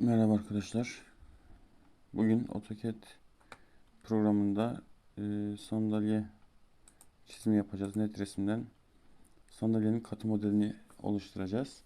Merhaba arkadaşlar. Bugün AutoCAD programında e, sandalye çizimi yapacağız. Net resimden sandalyenin katı modelini oluşturacağız.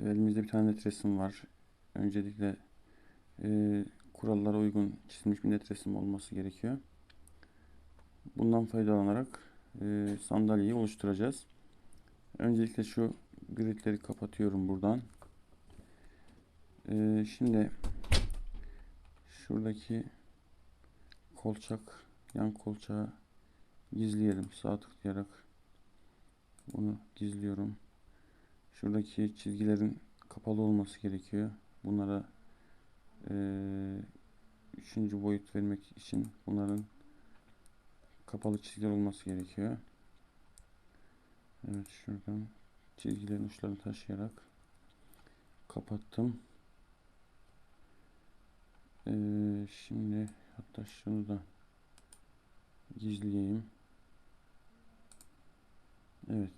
Elimizde bir tane net resim var. Öncelikle e, kurallara uygun çizilmiş bir net resim olması gerekiyor. Bundan faydalanarak e, sandalyeyi oluşturacağız. Öncelikle şu gridleri kapatıyorum buradan. Ee, şimdi şuradaki kolçak yan kolçağı gizleyelim. Sağ tıklayarak bunu gizliyorum. Şuradaki çizgilerin kapalı olması gerekiyor. Bunlara e, üçüncü boyut vermek için bunların kapalı çizgiler olması gerekiyor. Evet şuradan çizgilerin uçlarını taşıyarak kapattım ee, şimdi hatta şunu da gizleyeyim. Evet.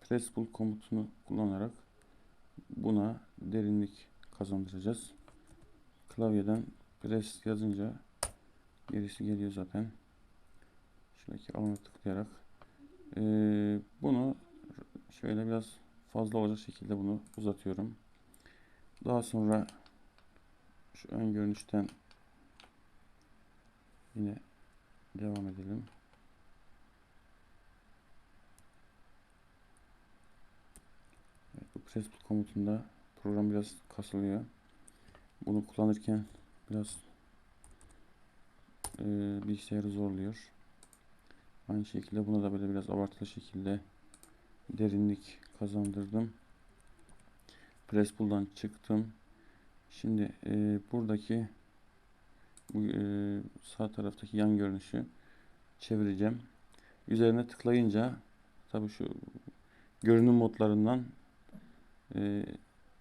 Press pull komutunu kullanarak buna derinlik kazandıracağız. Klavyeden press yazınca gerisi geliyor zaten. Şuradaki alana tıklayarak ee, bunu şöyle biraz fazla olacak şekilde bunu uzatıyorum. Daha sonra şu ön görünüşten yine devam edelim. Evet, bu press komutunda program biraz kasılıyor. Bunu kullanırken biraz e, bilgisayarı zorluyor. Aynı şekilde buna da böyle biraz abartılı şekilde derinlik kazandırdım. Press pull'dan çıktım. Şimdi e, buradaki bu e, sağ taraftaki yan görünüşü çevireceğim. Üzerine tıklayınca tabi şu görünüm modlarından e,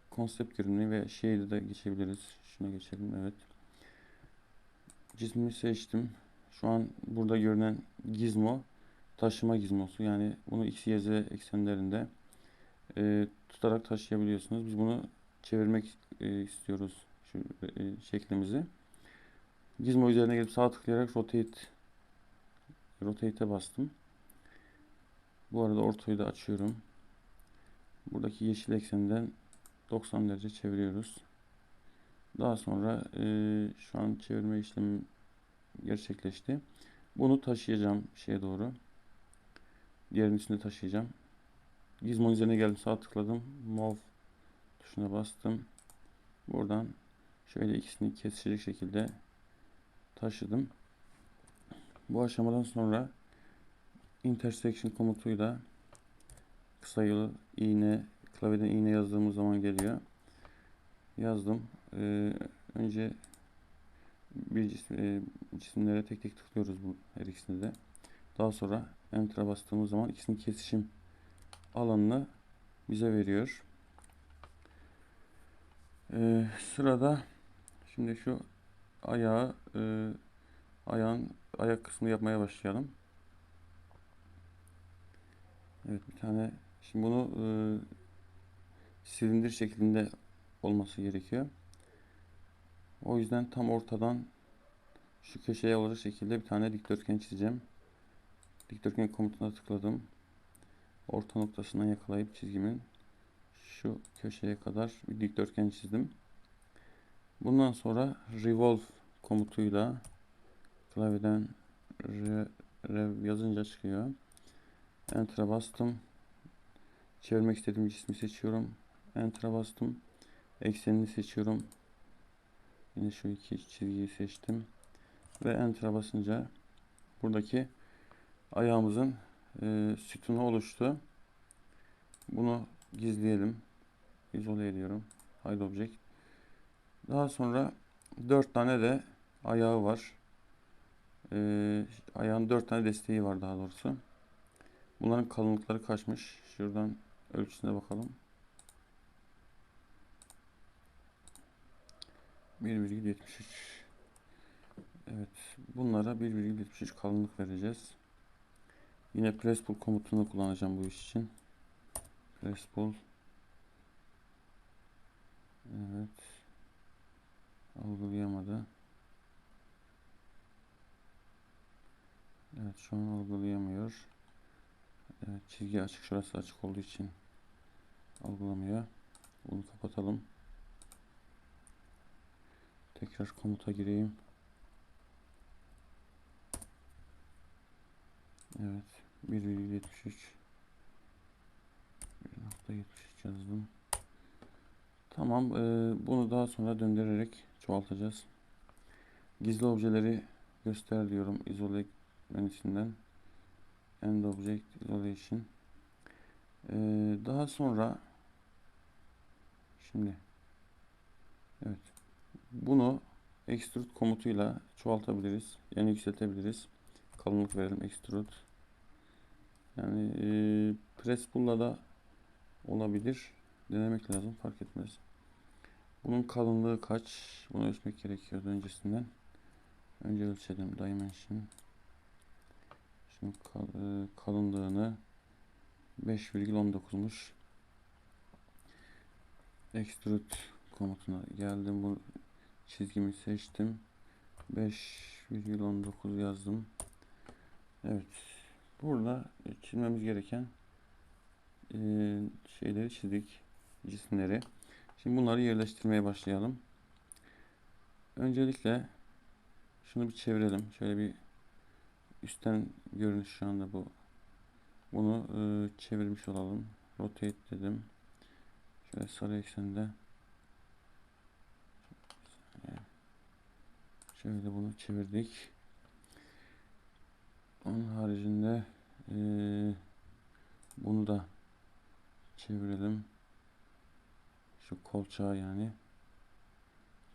konsept görünümü ve şeyde de geçebiliriz. Şuna geçelim. Evet. Cismi seçtim. Şu an burada görünen gizmo taşıma gizmosu. Yani bunu x, y, z eksenlerinde e, tutarak taşıyabiliyorsunuz. Biz bunu çevirmek e, istiyoruz şu e, şeklimizi. Gizmo üzerine gelip sağ tıklayarak rotate rotate'e bastım. Bu arada ortayı da açıyorum. Buradaki yeşil eksenden 90 derece çeviriyoruz. Daha sonra e, şu an çevirme işlemi gerçekleşti. Bunu taşıyacağım şeye doğru. Diğerinin üstünde taşıyacağım. Gizmo üzerine geldim sağ tıkladım. Move tuşuna bastım. Buradan şöyle ikisini kesecek şekilde taşıdım. Bu aşamadan sonra intersection komutuyla kısa yolu iğne klavyeden iğne yazdığımız zaman geliyor. Yazdım. Ee, önce bir cisim, e, cisimlere tek tek tıklıyoruz bu her ikisinde de. Daha sonra enter'a bastığımız zaman ikisinin kesişim alanını bize veriyor. Ee, sırada şimdi şu ayağı e, ayağın ayak kısmı yapmaya başlayalım. Evet bir tane şimdi bunu e, silindir şeklinde olması gerekiyor. O yüzden tam ortadan şu köşeye olacak şekilde bir tane dikdörtgen çizeceğim. Dikdörtgen komutuna tıkladım. Orta noktasından yakalayıp çizgimin şu köşeye kadar bir dikdörtgen çizdim. Bundan sonra revolve komutuyla klavyeden rev yazınca çıkıyor. Enter'a bastım. Çevirmek istediğim cismi seçiyorum. Enter'a bastım. Eksenini seçiyorum. Yine şu iki çizgiyi seçtim. Ve Enter'a basınca buradaki ayağımızın e, sütunu oluştu. Bunu gizleyelim izole ediyorum. Hide object. Daha sonra 4 tane de ayağı var. Ee, ayağın 4 tane desteği var daha doğrusu. Bunların kalınlıkları kaçmış. Şuradan ölçüsüne bakalım. 1,73 Evet. Bunlara 1,73 kalınlık vereceğiz. Yine press pull komutunu kullanacağım bu iş için. Press pull Evet. Algılayamadı. Evet şu an algılayamıyor. Evet, çizgi açık şurası açık olduğu için algılamıyor. Bunu kapatalım. Tekrar komuta gireyim. Evet. 1,73 1,73 yazdım. Tamam e, bunu daha sonra döndürerek çoğaltacağız. Gizli objeleri göster diyorum izole menüsünden. End Object Isolation. E, daha sonra şimdi evet bunu extrude komutuyla çoğaltabiliriz. Yani yükseltebiliriz. Kalınlık verelim extrude. Yani e, press pull'la da olabilir. Denemek lazım. Fark etmez. Bunun kalınlığı kaç? Bunu ölçmek gerekiyordu öncesinden. Önce ölçelim. Dimension. Şunun kal, e, kalınlığını 5,19'muş. Extrude komutuna geldim. Bu çizgimi seçtim. 5,19 yazdım. Evet. Burada çizmemiz gereken e, şeyleri çizdik. Cisimleri. Şimdi bunları yerleştirmeye başlayalım. Öncelikle şunu bir çevirelim. Şöyle bir üstten görünüş şu anda bu. Bunu e, çevirmiş olalım. Rotate dedim. Şöyle sarı eksende. Şöyle bunu çevirdik. Onun haricinde e, bunu da çevirelim. Şu kolçağı yani.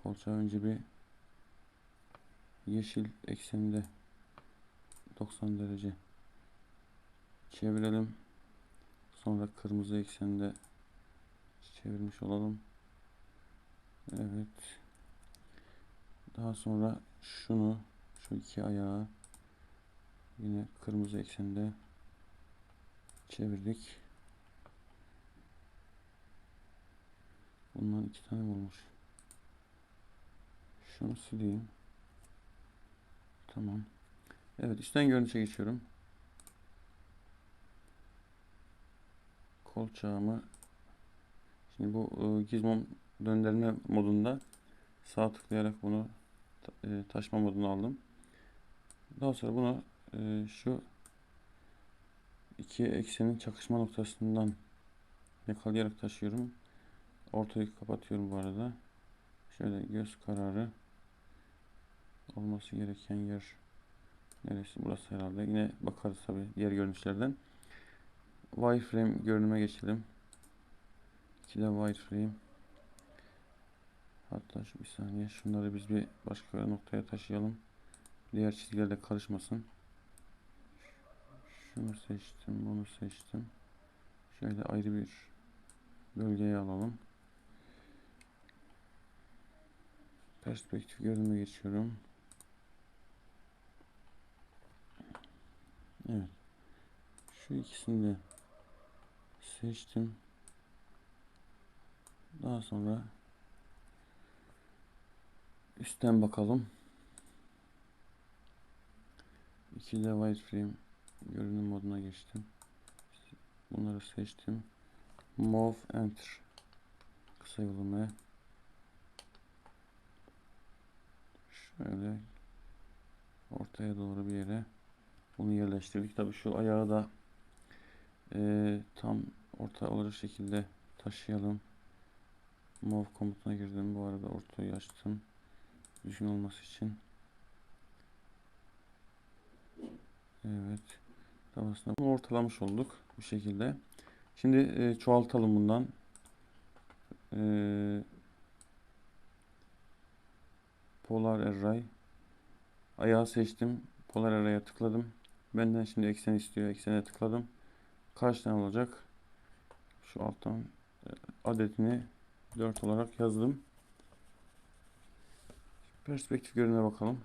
Kolçağı önce bir yeşil ekseninde 90 derece çevirelim. Sonra kırmızı eksende çevirmiş olalım. Evet. Daha sonra şunu şu iki ayağı yine kırmızı eksende çevirdik. Bundan iki tane olmuş. Şunu sileyim. Tamam. Evet üstten görünüşe geçiyorum. Kolçağımı şimdi bu e, gizmo döndürme modunda sağ tıklayarak bunu e, taşma moduna aldım. Daha sonra bunu e, şu iki eksenin çakışma noktasından yakalayarak taşıyorum. Ortayı kapatıyorum bu arada. Şöyle göz kararı olması gereken yer neresi? Burası herhalde. Yine bakarız tabi diğer görünüşlerden. Wireframe görünüme geçelim. İkide wireframe. Hatta şu bir saniye şunları biz bir başka noktaya taşıyalım. Diğer çizgilerle karışmasın. Şunu seçtim, bunu seçtim. Şöyle ayrı bir bölgeye alalım. Perspektif görünüme geçiyorum. Evet. Şu ikisini de seçtim. Daha sonra üstten bakalım. İkili wireframe görünüm moduna geçtim. Bunları seçtim. Move Enter kısa yollamaya şöyle ortaya doğru bir yere bunu yerleştirdik. Tabi şu ayağı da e, tam orta olacak şekilde taşıyalım. Move komutuna girdim. Bu arada ortayı açtım. Düzgün olması için. Evet. Tavasını ortalamış olduk bu şekilde. Şimdi e, çoğaltalım bundan. E, Polar Array. Ayağı seçtim. Polar Array'a tıkladım. Benden şimdi eksen istiyor. Eksene tıkladım. Kaç tane olacak? Şu alttan e, adetini 4 olarak yazdım. Perspektif görünüme bakalım.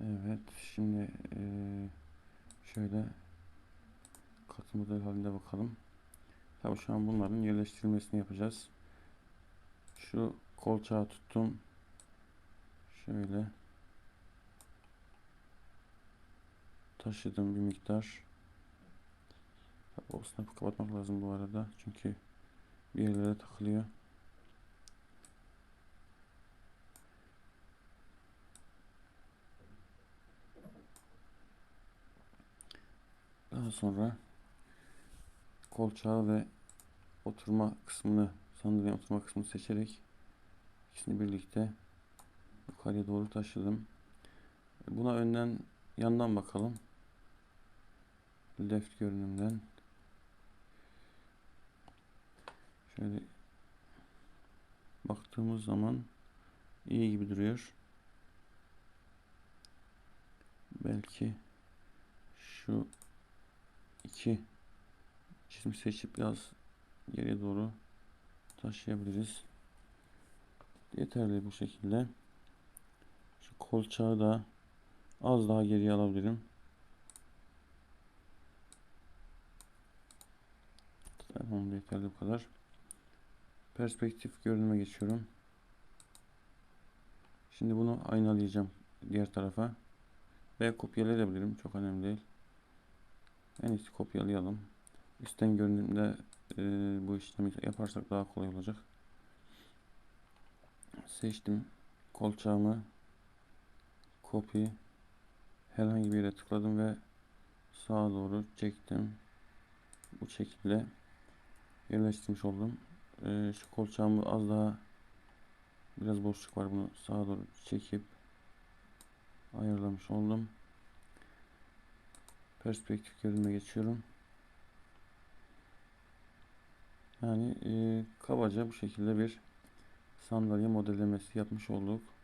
Evet, şimdi e, şöyle katı model halinde bakalım. Tabi şu an bunların yerleştirilmesini yapacağız. Şu kolçağı tuttum. Şöyle taşıdım bir miktar. O snap'ı kapatmak lazım bu arada. Çünkü bir yerlere takılıyor. Daha sonra kolçağı ve oturma kısmını, sandalyenin oturma kısmını seçerek ikisini birlikte yukarıya doğru taşıdım. Buna önden yandan bakalım. Left görünümden. Şöyle baktığımız zaman iyi gibi duruyor. Belki şu iki çizim seçip biraz geriye doğru taşıyabiliriz. Yeterli bu şekilde. Şu kolçağı da az daha geriye alabilirim. Tamam yeterli bu kadar. Perspektif görünüme geçiyorum. Şimdi bunu aynalayacağım diğer tarafa. Ve kopyalayabilirim. Çok önemli değil. En iyisi kopyalayalım. Üstten görünümde e, bu işlemi yaparsak daha kolay olacak. Seçtim. Kolçağımı copy herhangi bir yere tıkladım ve sağa doğru çektim. Bu şekilde yerleştirmiş oldum. Ee, şu kolçağımı az daha biraz boşluk var bunu sağa doğru çekip ayarlamış oldum. Perspektif görünüme geçiyorum. Yani e, kabaca bu şekilde bir sandalye modellemesi yapmış olduk.